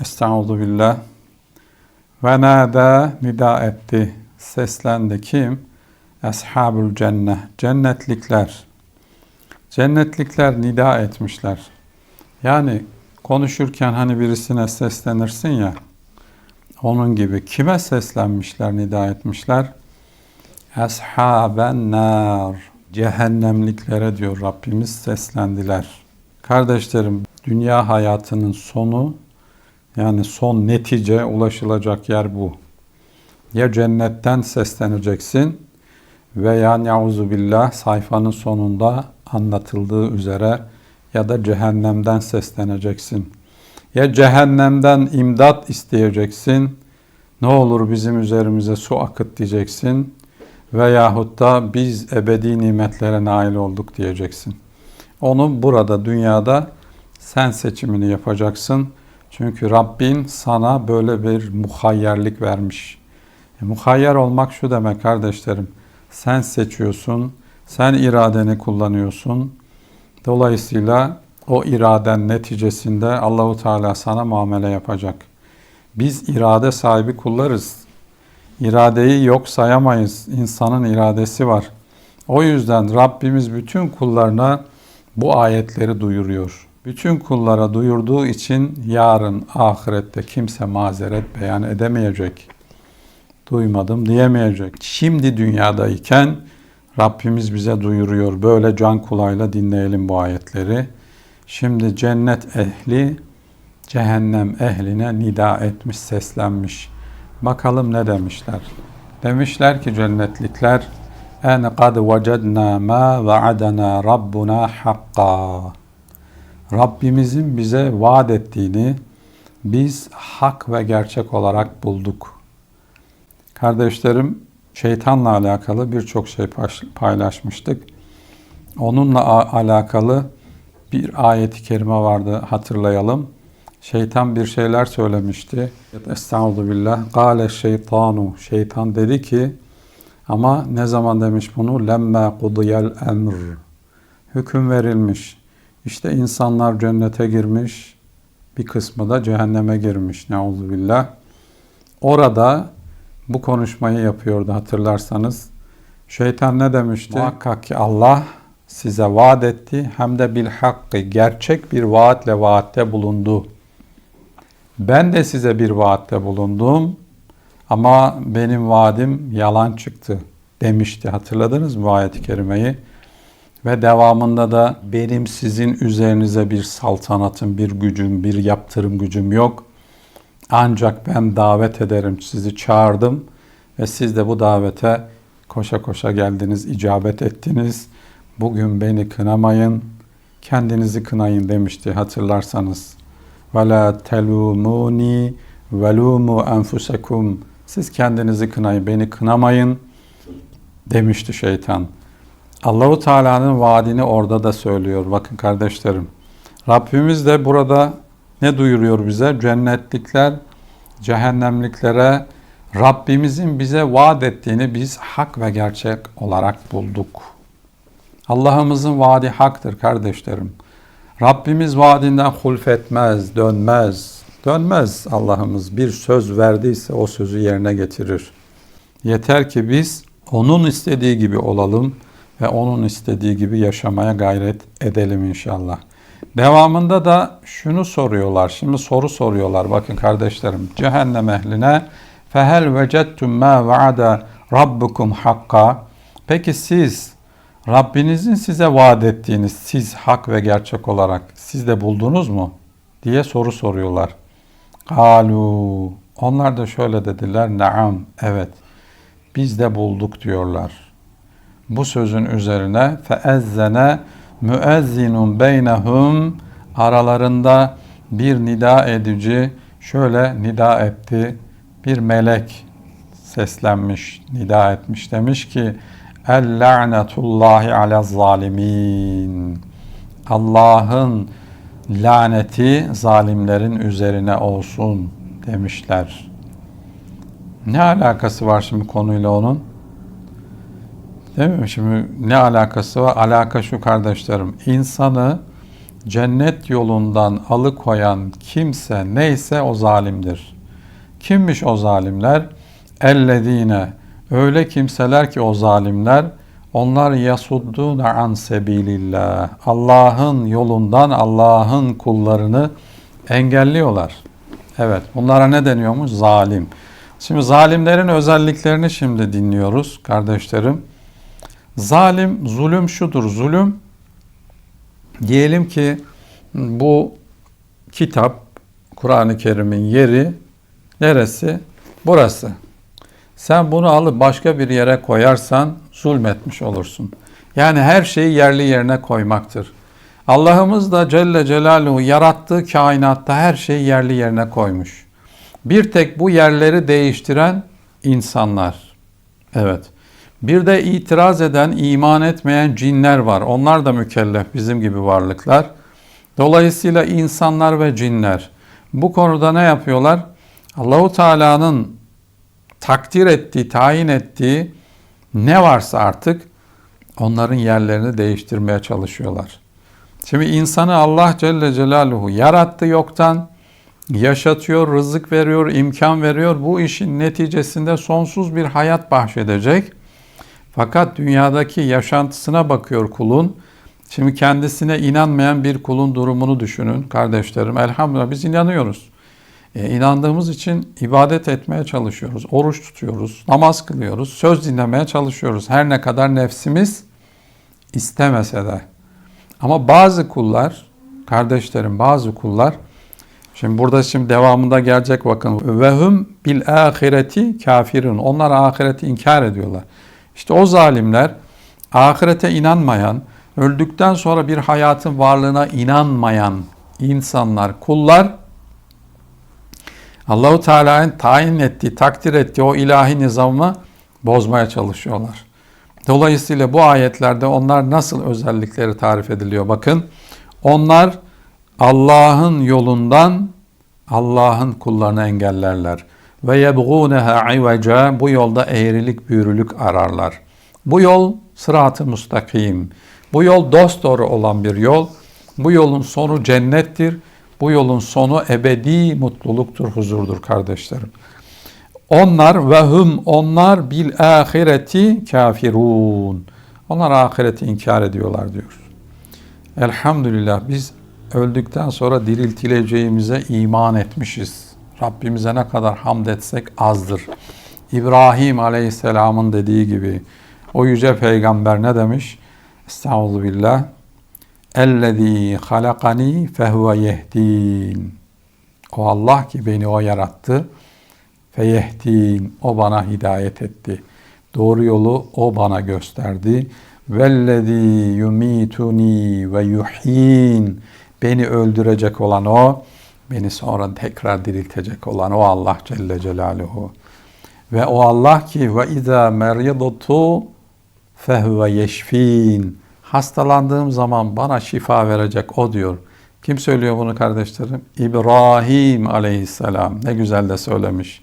Estaizu billah. Ve nâdâ nida etti. Seslendi kim? Eshabül cennet. Cennetlikler. Cennetlikler nida etmişler. Yani konuşurken hani birisine seslenirsin ya. Onun gibi kime seslenmişler, nida etmişler? Eshaben nar. Cehennemliklere diyor Rabbimiz seslendiler. Kardeşlerim, dünya hayatının sonu yani son netice ulaşılacak yer bu. Ya cennetten sesleneceksin veya neuzu billah sayfanın sonunda anlatıldığı üzere ya da cehennemden sesleneceksin. Ya cehennemden imdat isteyeceksin. Ne olur bizim üzerimize su akıt diyeceksin. Veyahut da biz ebedi nimetlere nail olduk diyeceksin. Onu burada dünyada sen seçimini yapacaksın. Çünkü Rabbin sana böyle bir muhayyerlik vermiş. E, muhayyer olmak şu demek kardeşlerim. Sen seçiyorsun, sen iradeni kullanıyorsun. Dolayısıyla o iraden neticesinde Allahu Teala sana muamele yapacak. Biz irade sahibi kullarız. İradeyi yok sayamayız. İnsanın iradesi var. O yüzden Rabbimiz bütün kullarına bu ayetleri duyuruyor. Bütün kullara duyurduğu için yarın ahirette kimse mazeret beyan edemeyecek. Duymadım diyemeyecek. Şimdi dünyadayken Rabbimiz bize duyuruyor. Böyle can kulağıyla dinleyelim bu ayetleri. Şimdi cennet ehli cehennem ehline nida etmiş, seslenmiş. Bakalım ne demişler? Demişler ki cennetlikler en kad vecedna ma vaadana rabbuna hakka. Rabbimizin bize vaat ettiğini biz hak ve gerçek olarak bulduk. Kardeşlerim şeytanla alakalı birçok şey paylaşmıştık. Onunla alakalı bir ayeti kerime vardı hatırlayalım. Şeytan bir şeyler söylemişti. Estağfurullah billah. Gale şeytanu. Şeytan dedi ki ama ne zaman demiş bunu? Lemme kudiyel emr. Hüküm verilmiş. İşte insanlar cennete girmiş. Bir kısmı da cehenneme girmiş. Neuzubillah. Orada bu konuşmayı yapıyordu hatırlarsanız. Şeytan ne demişti? Muhakkak ki Allah size vaat etti hem de bil hakkı gerçek bir vaatle vaatte bulundu. Ben de size bir vaatte bulundum ama benim vaadim yalan çıktı demişti. Hatırladınız mı ayet-i kerimeyi? Ve devamında da benim sizin üzerinize bir saltanatım, bir gücüm, bir yaptırım gücüm yok. Ancak ben davet ederim, sizi çağırdım ve siz de bu davete koşa koşa geldiniz, icabet ettiniz. Bugün beni kınamayın, kendinizi kınayın demişti hatırlarsanız. La telumuni velumu enfusekum. Siz kendinizi kınayın, beni kınamayın demişti şeytan. Allahu Teala'nın vaadini orada da söylüyor. Bakın kardeşlerim. Rabbimiz de burada ne duyuruyor bize? Cennetlikler cehennemliklere Rabbimizin bize vaat ettiğini biz hak ve gerçek olarak bulduk. Allah'ımızın vaadi haktır kardeşlerim. Rabbimiz vaadinden hulfetmez, dönmez. Dönmez Allah'ımız. Bir söz verdiyse o sözü yerine getirir. Yeter ki biz onun istediği gibi olalım ve onun istediği gibi yaşamaya gayret edelim inşallah. Devamında da şunu soruyorlar. Şimdi soru soruyorlar. Bakın kardeşlerim. Cehennem ehline fehel vecettum ma vaada rabbukum hakka. Peki siz Rabbinizin size vaat ettiğiniz siz hak ve gerçek olarak siz de buldunuz mu? diye soru soruyorlar. Kalu onlar da şöyle dediler. Naam evet biz de bulduk diyorlar. Bu sözün üzerine feezzene müezzinun beynehum aralarında bir nida edici şöyle nida etti. Bir melek seslenmiş, nida etmiş. Demiş ki El la'netullahi ala zalimin. Allah'ın laneti zalimlerin üzerine olsun demişler. Ne alakası var şimdi konuyla onun? Değil mi? Şimdi ne alakası var? Alaka şu kardeşlerim. İnsanı cennet yolundan alıkoyan kimse neyse o zalimdir. Kimmiş o zalimler? Ellezine öyle kimseler ki o zalimler onlar yasuddune an sebilillah. Allah'ın yolundan Allah'ın kullarını engelliyorlar. Evet, bunlara ne deniyormuş? Zalim. Şimdi zalimlerin özelliklerini şimdi dinliyoruz kardeşlerim. Zalim, zulüm şudur. Zulüm diyelim ki bu kitap Kur'an-ı Kerim'in yeri neresi? Burası. Sen bunu alıp başka bir yere koyarsan zulmetmiş olursun. Yani her şeyi yerli yerine koymaktır. Allah'ımız da Celle Celaluhu yarattığı kainatta her şeyi yerli yerine koymuş. Bir tek bu yerleri değiştiren insanlar. Evet. Bir de itiraz eden, iman etmeyen cinler var. Onlar da mükellef bizim gibi varlıklar. Dolayısıyla insanlar ve cinler bu konuda ne yapıyorlar? Allahu Teala'nın takdir ettiği, tayin ettiği ne varsa artık onların yerlerini değiştirmeye çalışıyorlar. Şimdi insanı Allah Celle Celaluhu yarattı yoktan, yaşatıyor, rızık veriyor, imkan veriyor. Bu işin neticesinde sonsuz bir hayat bahşedecek. Fakat dünyadaki yaşantısına bakıyor kulun. Şimdi kendisine inanmayan bir kulun durumunu düşünün kardeşlerim. Elhamdülillah biz inanıyoruz. E, inandığımız için ibadet etmeye çalışıyoruz. Oruç tutuyoruz, namaz kılıyoruz, söz dinlemeye çalışıyoruz. Her ne kadar nefsimiz istemese de. Ama bazı kullar, kardeşlerim bazı kullar, şimdi burada şimdi devamında gelecek bakın. Ve hum bil ahireti kafirun. Onlar ahireti inkar ediyorlar. İşte o zalimler ahirete inanmayan, öldükten sonra bir hayatın varlığına inanmayan insanlar, kullar Allahu Teala'nın tayin ettiği, takdir ettiği o ilahi nizamı bozmaya çalışıyorlar. Dolayısıyla bu ayetlerde onlar nasıl özellikleri tarif ediliyor? Bakın onlar Allah'ın yolundan Allah'ın kullarını engellerler. Ve yebgûneha iveca bu yolda eğrilik büyürülük ararlar. Bu yol sırat-ı müstakim. Bu yol dosdoğru olan bir yol. Bu yolun sonu cennettir. Bu yolun sonu ebedi mutluluktur, huzurdur kardeşlerim. Onlar ve hum onlar bil ahireti kafirun. Onlar ahireti inkar ediyorlar diyor. Elhamdülillah biz öldükten sonra diriltileceğimize iman etmişiz. Rabbimize ne kadar hamd etsek azdır. İbrahim Aleyhisselam'ın dediği gibi o yüce peygamber ne demiş? Estağfurullah. Ellezî halakani fehuve yehdin. O Allah ki beni o yarattı. Feyehdin. O bana hidayet etti. Doğru yolu o bana gösterdi. Vellezî yumituni ve yuhyin. Beni öldürecek olan o. Beni sonra tekrar diriltecek olan o Allah Celle Celaluhu. Ve o Allah ki ve izâ meridtu fehuve yeşfin. Hastalandığım zaman bana şifa verecek o diyor. Kim söylüyor bunu kardeşlerim? İbrahim aleyhisselam. Ne güzel de söylemiş.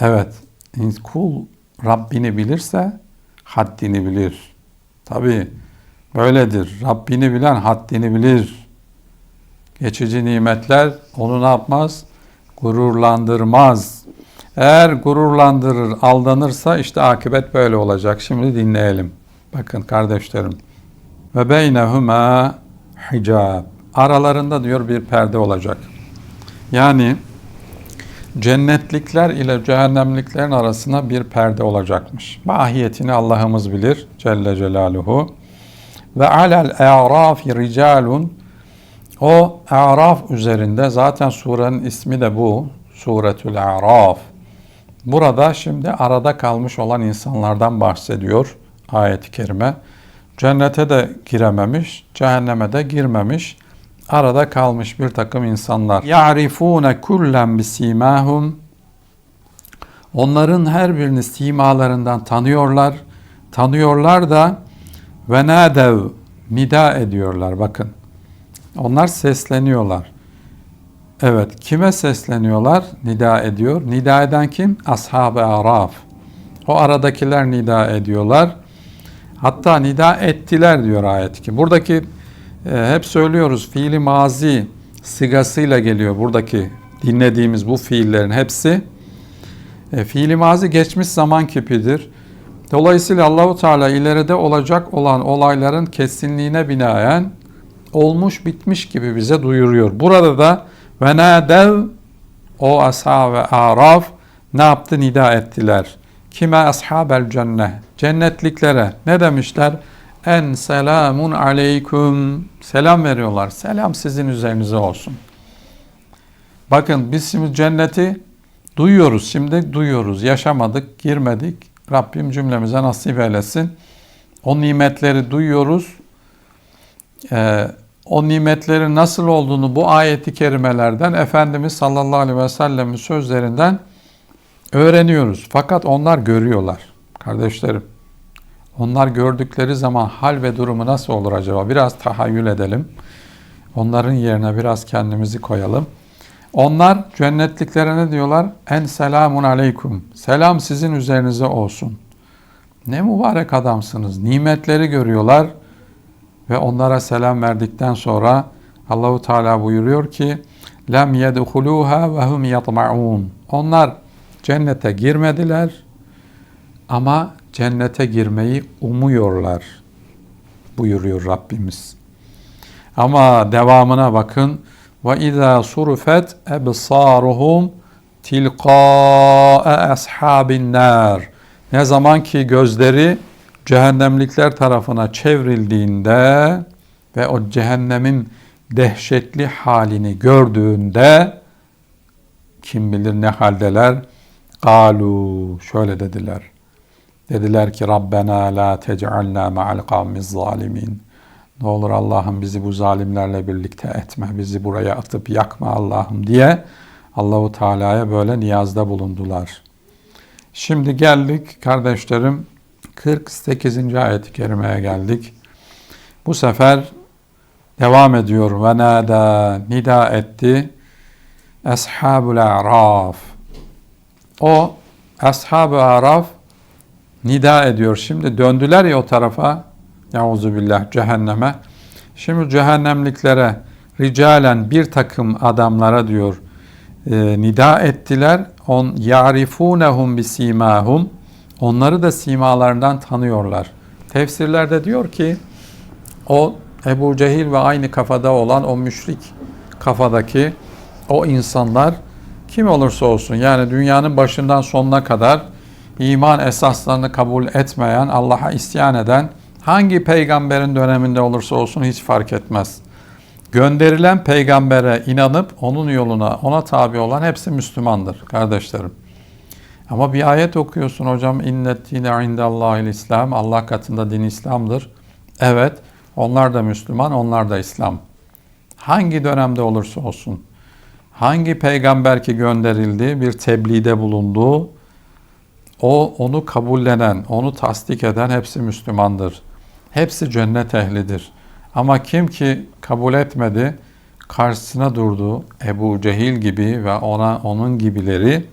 Evet, kul Rabbini bilirse haddini bilir. Tabi böyledir. Rabbini bilen haddini bilir. Geçici nimetler onu ne yapmaz? Gururlandırmaz. Eğer gururlandırır, aldanırsa işte akıbet böyle olacak. Şimdi dinleyelim. Bakın kardeşlerim. Ve beynehuma hicab. Aralarında diyor bir perde olacak. Yani cennetlikler ile cehennemliklerin arasında bir perde olacakmış. Mahiyetini Allah'ımız bilir Celle Celaluhu. Ve alel a'rafi ricalun o A'raf üzerinde zaten surenin ismi de bu. Suretül A'raf. Burada şimdi arada kalmış olan insanlardan bahsediyor ayet-i kerime. Cennete de girememiş, cehenneme de girmemiş. Arada kalmış bir takım insanlar. Ya'rifune kullen bisimahum. Onların her birini simalarından tanıyorlar. Tanıyorlar da ve nadev nida ediyorlar bakın. Onlar sesleniyorlar. Evet, kime sesleniyorlar? Nida ediyor. Nida eden kim? Ashab-ı Araf. O aradakiler nida ediyorlar. Hatta nida ettiler diyor ayet ki. Buradaki e, hep söylüyoruz fiili mazi sigasıyla geliyor buradaki dinlediğimiz bu fiillerin hepsi. E, fiili mazi geçmiş zaman kipidir. Dolayısıyla Allahu Teala ileride olacak olan olayların kesinliğine binaen olmuş bitmiş gibi bize duyuruyor. Burada da ve nadev o ashab-ı araf ne yaptı? Nida ettiler. Kime ashabel cennet? Cennetliklere ne demişler? En selamun aleyküm. Selam veriyorlar. Selam sizin üzerinize olsun. Bakın biz şimdi cenneti duyuyoruz. Şimdi duyuyoruz. Yaşamadık, girmedik. Rabbim cümlemize nasip eylesin. O nimetleri duyuyoruz. Ee, o nimetlerin nasıl olduğunu bu ayeti kerimelerden Efendimiz sallallahu aleyhi ve sellemin sözlerinden öğreniyoruz. Fakat onlar görüyorlar kardeşlerim. Onlar gördükleri zaman hal ve durumu nasıl olur acaba? Biraz tahayyül edelim. Onların yerine biraz kendimizi koyalım. Onlar cennetliklere ne diyorlar? En selamun aleyküm. Selam sizin üzerinize olsun. Ne mübarek adamsınız. Nimetleri görüyorlar ve onlara selam verdikten sonra Allahu Teala buyuruyor ki: "Lem yedhuluha ve hum yatmaun." Onlar cennete girmediler ama cennete girmeyi umuyorlar buyuruyor Rabbimiz. Ama devamına bakın. Ve izâ surufet ebsâruhum tilqâe ashabin nâr. Ne zaman ki gözleri cehennemlikler tarafına çevrildiğinde ve o cehennemin dehşetli halini gördüğünde kim bilir ne haldeler? Galu şöyle dediler. Dediler ki Rabbena la tec'alna ma'al kavmiz zalimin. Ne olur Allah'ım bizi bu zalimlerle birlikte etme, bizi buraya atıp yakma Allah'ım diye Allahu Teala'ya böyle niyazda bulundular. Şimdi geldik kardeşlerim 48. ayet-i kerimeye geldik. Bu sefer devam ediyor. Ve nada nida etti. Eshabul Araf. O Ashab-ı Araf nida ediyor. Şimdi döndüler ya o tarafa. Yauzu billah cehenneme. Şimdi cehennemliklere ricalen bir takım adamlara diyor e, nida ettiler. On yarifunehum bisimahum. Onları da simalarından tanıyorlar. Tefsirlerde diyor ki o Ebu Cehil ve aynı kafada olan o müşrik kafadaki o insanlar kim olursa olsun yani dünyanın başından sonuna kadar iman esaslarını kabul etmeyen, Allah'a isyan eden hangi peygamberin döneminde olursa olsun hiç fark etmez. Gönderilen peygambere inanıp onun yoluna, ona tabi olan hepsi Müslümandır kardeşlerim. Ama bir ayet okuyorsun hocam innet dine indallahil İslam. Allah katında din İslam'dır. Evet onlar da Müslüman onlar da İslam. Hangi dönemde olursa olsun hangi peygamber ki gönderildi bir tebliğde bulunduğu o onu kabullenen, onu tasdik eden hepsi Müslümandır. Hepsi cennet ehlidir. Ama kim ki kabul etmedi, karşısına durdu Ebu Cehil gibi ve ona onun gibileri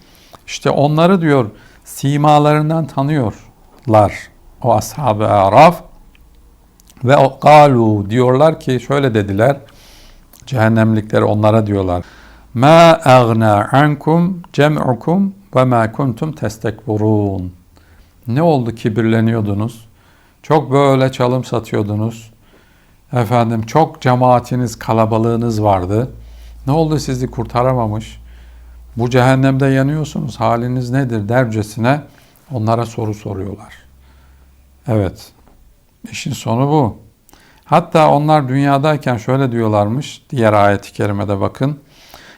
işte onları diyor simalarından tanıyorlar o ashab-ı araf. Ve o galu diyorlar ki şöyle dediler cehennemlikleri onlara diyorlar. Ma agna ankum cem'ukum ve ma kuntum testekburun. Ne oldu kibirleniyordunuz? Çok böyle çalım satıyordunuz. Efendim çok cemaatiniz kalabalığınız vardı. Ne oldu sizi kurtaramamış bu cehennemde yanıyorsunuz. Haliniz nedir dercesine onlara soru soruyorlar. Evet. İşin sonu bu. Hatta onlar dünyadayken şöyle diyorlarmış. Diğer ayet-i kerimede bakın.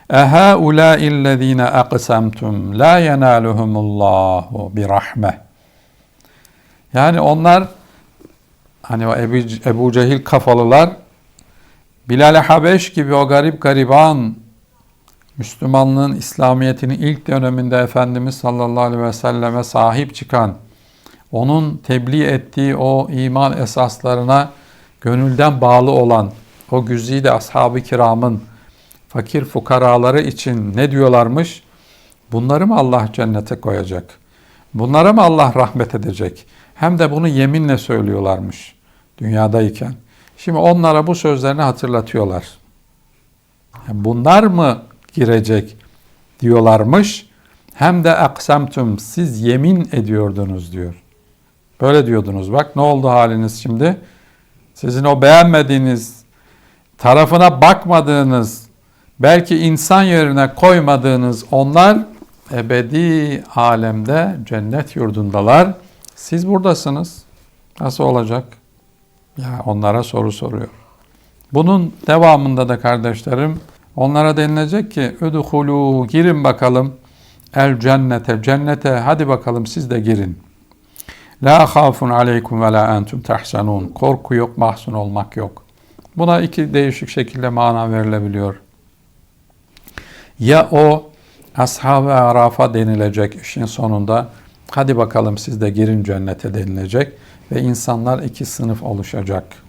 Eha ula illezine aqsamtum la yenaluhumullahu bi rahme. Yani onlar hani o Ebu, Cehil kafalılar Bilal-i Habeş gibi o garip gariban Müslümanlığın, İslamiyet'in ilk döneminde Efendimiz sallallahu aleyhi ve selleme sahip çıkan, onun tebliğ ettiği o iman esaslarına gönülden bağlı olan o güzide ashab-ı kiramın fakir fukaraları için ne diyorlarmış? Bunları mı Allah cennete koyacak? Bunlara mı Allah rahmet edecek? Hem de bunu yeminle söylüyorlarmış dünyadayken. Şimdi onlara bu sözlerini hatırlatıyorlar. Bunlar mı girecek diyorlarmış. Hem de aksamtum siz yemin ediyordunuz diyor. Böyle diyordunuz. Bak ne oldu haliniz şimdi? Sizin o beğenmediğiniz, tarafına bakmadığınız, belki insan yerine koymadığınız onlar ebedi alemde cennet yurdundalar. Siz buradasınız. Nasıl olacak? Ya onlara soru soruyor. Bunun devamında da kardeşlerim onlara denilecek ki ödühulu girin bakalım el cennete cennete hadi bakalım siz de girin. La khafun aleykum ve la entum tahsanun. Korku yok, mahzun olmak yok. Buna iki değişik şekilde mana verilebiliyor. Ya o ashab-ı arafa denilecek işin sonunda hadi bakalım siz de girin cennete denilecek ve insanlar iki sınıf oluşacak.